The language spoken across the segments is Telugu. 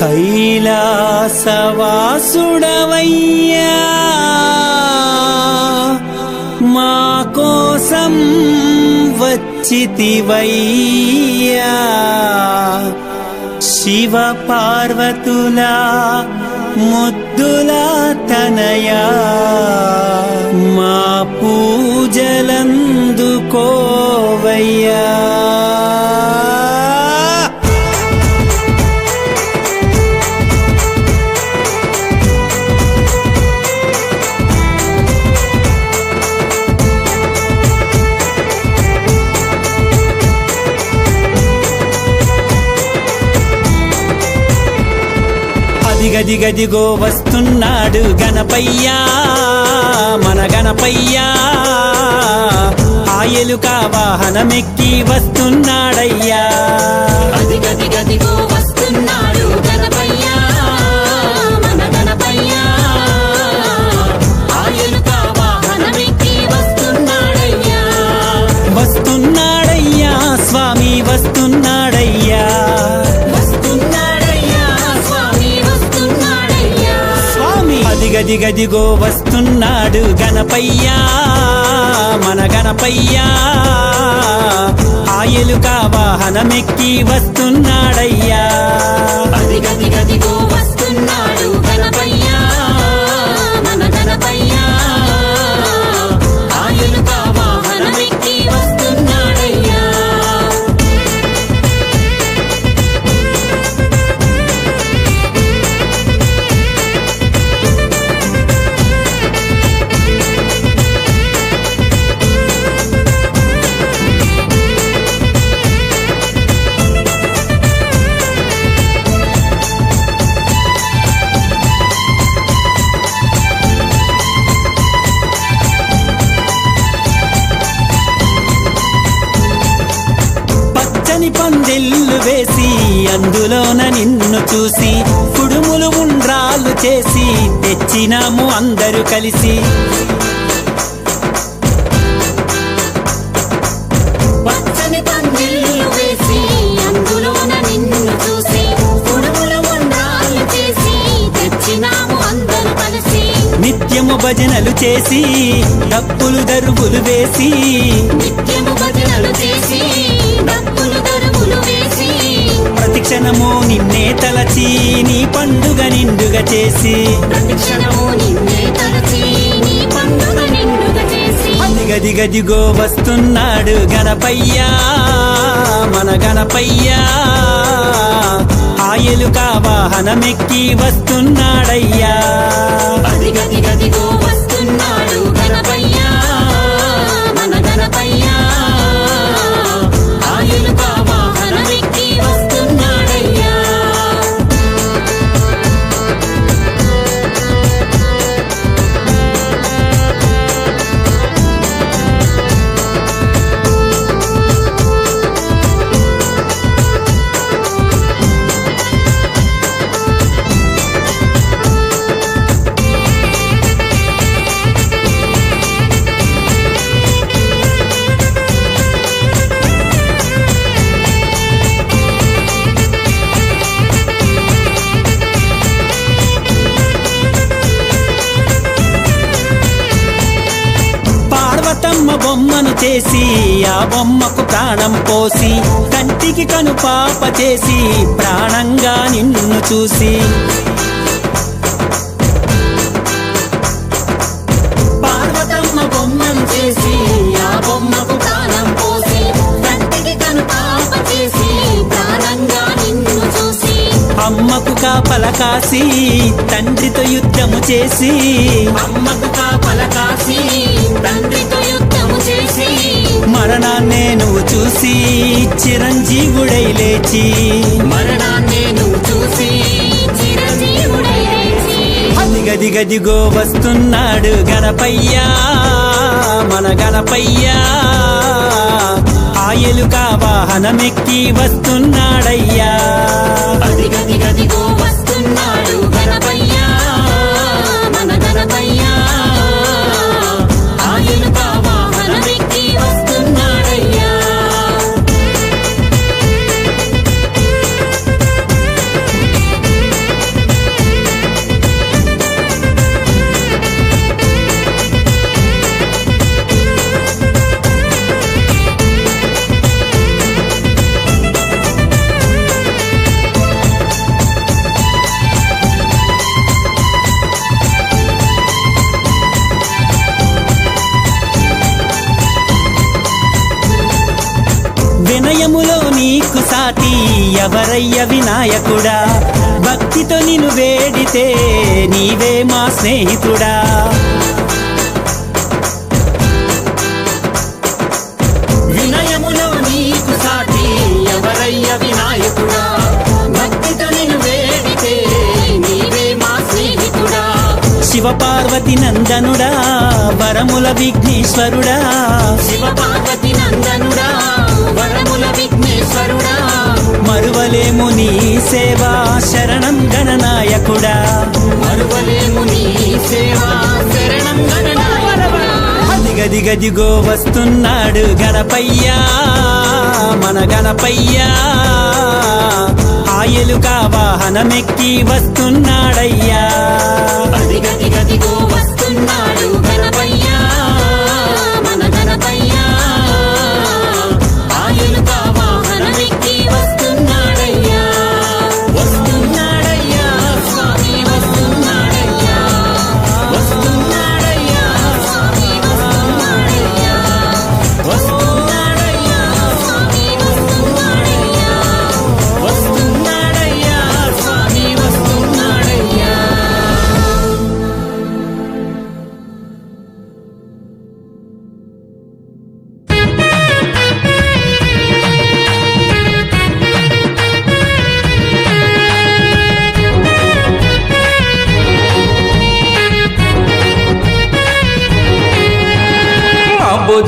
కైలాసవాసుడవయ్యా. మా కోసం వచ్చితివయ్యా. శివ పార్వతులా ముద్దులా తనయా. మా పూజలందుకోవయ్యా. అదిగదిగదిగో వస్తున్నాడు గణపయ్యా మన గణపయ్యా. ఆయలుక వాహనమెక్కి వస్తున్నాడయ్యా. అదిగదిగదిగో గదిగదిగో వస్తున్నాడు గణపయ్యా మన గణపయ్యా. ఆయలుక వాహనమెక్కి వస్తున్నాడయ్యా. అదిగదిగదిగో వస్తున్నా. పందిళ్ళు వేసి అందులోన నిన్ను చూసి కుడుములు ఉండ్రాలు చేసి తెచ్చినాము అందరూ కలిసి. పచ్చని పందిళ్ళు వేసి అందులోన నిన్ను చూసి కుడుములు ఉండ్రాళ్ళు చేసి తెచ్చినాము అందరూ కలిసి. నిత్యము భజనలు చేసి డప్పులు దరువులు వేసి నిత్యము భజనలు చేసి ప్రతిక్షణము నిన్నే తలచి నీ పండుగ నిండుగా చేసి. చేసి. అదిగదిగదిగో వస్తున్నాడు గణపయ్యా మన గణపయ్యా. ఆయలుక వాహనమెక్కి వస్తున్నాడయ్యా. అదిగదిగదిగో వస్తున్నాడు చేసి ఆ బొమ్మకు ప్రాణం పోసి కంటికి కను పాప చేసి ప్రాణంగా నిన్ను చూసి. పార్వతమ్మ బొమ్మను చేసి ఆ బొమ్మకు ప్రాణం పోసి కంటికి కను పాప చేసి ప్రాణంగా నిన్ను చూసి. అమ్మకు కాపల కాసి తండ్రితో యుద్ధము చేసి అమ్మకు కాపల కాసి తండ్రితో మరణాన్నే నువ్వు చూసి చిరంజీవుడై లేచి. మరణాన్ని నువ్వు చూసి లేచి. అదిగదిగదిగో వస్తున్నాడు గణపయ్యా మన గణపయ్యా. ఆయలుక వాహనమెక్కి వస్తున్నాడయ్యా. వస్తున్నాడు సాటి ఎవరయ్య వినాయకుడా? భక్తితో నిన్ను వేడితే నీవే మా స్నేహితుడా? వినయములో నీకు సాటి ఎవరయ్య వినాయకుడా? భక్తితో నిన్ను వేడితే నీవే మా స్నేహితుడా? శివపార్వతి నందనుడా వరముల విఘ్నేశ్వరుడా? శివపార్వతి నందనుడా మరువలేము నీ సేవా శరణం గణనాయకుడా మరువలేము నీ సేవా శరణం దిగదిగదిగో వస్తున్నాడు గణపయ్యా మన గణపయ్యా. ఆయలుకా వాహనమెక్కి వస్తున్నాడయ్యా.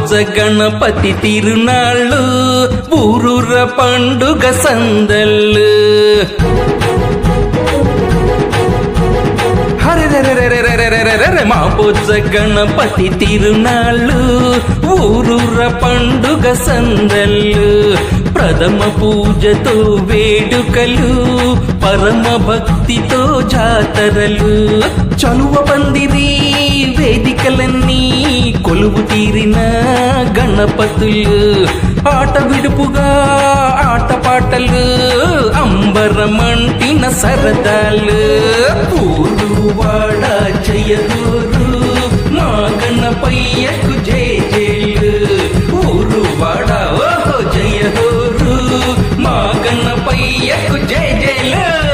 రోజ గణపతి తిరునాళ్ళు ఊరూర పండుగ సందళ్ళు. మా బొజ్జ గణపతి తిరునాళ్ళు ఊరుర పండుగ సందళ్ళు. ప్రథమ పూజతో వేడుకలు పరమ భక్తితో జాతరలు. చలువ పందిరీ వేదికలన్నీ కొలువు తీరిన గణపతులు ఆట విడుపుగా ఆటపాటలు అంబరమంటిన సరదాలు. పూలు వాడ జయదూరు మా గణపయ్యకు జయ జయలు. ఊరు వాడ ఓహో జయహోరు మా గణపయ్యకు జయ జయలు.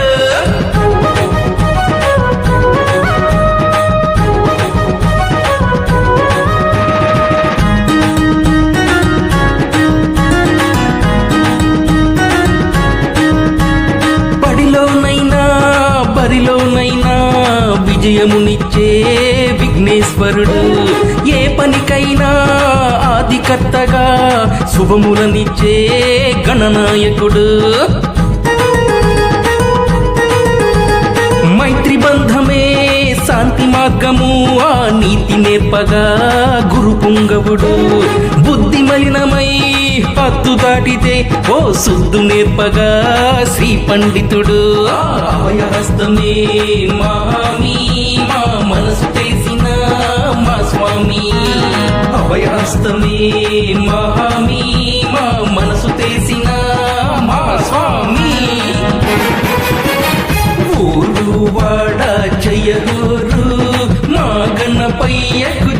ఏ పనికైనా ఆదికర్తగా శుభములనిచ్చే గణనాయకుడు. మైత్రి బంధమే శాంతి మార్గము ఆ నీతి నేర్పగా గురు పుంగవుడు. బుద్ధి మలినమై హద్దు దాటితే ఓ సుద్దు నేర్పగా శ్రీ పండితుడు. స్వామి. అభయహస్తమే మహామీ మా మనసు తెసిన మా స్వామి. ఊరు వాడ జయగోరు మా గణపయ్యకు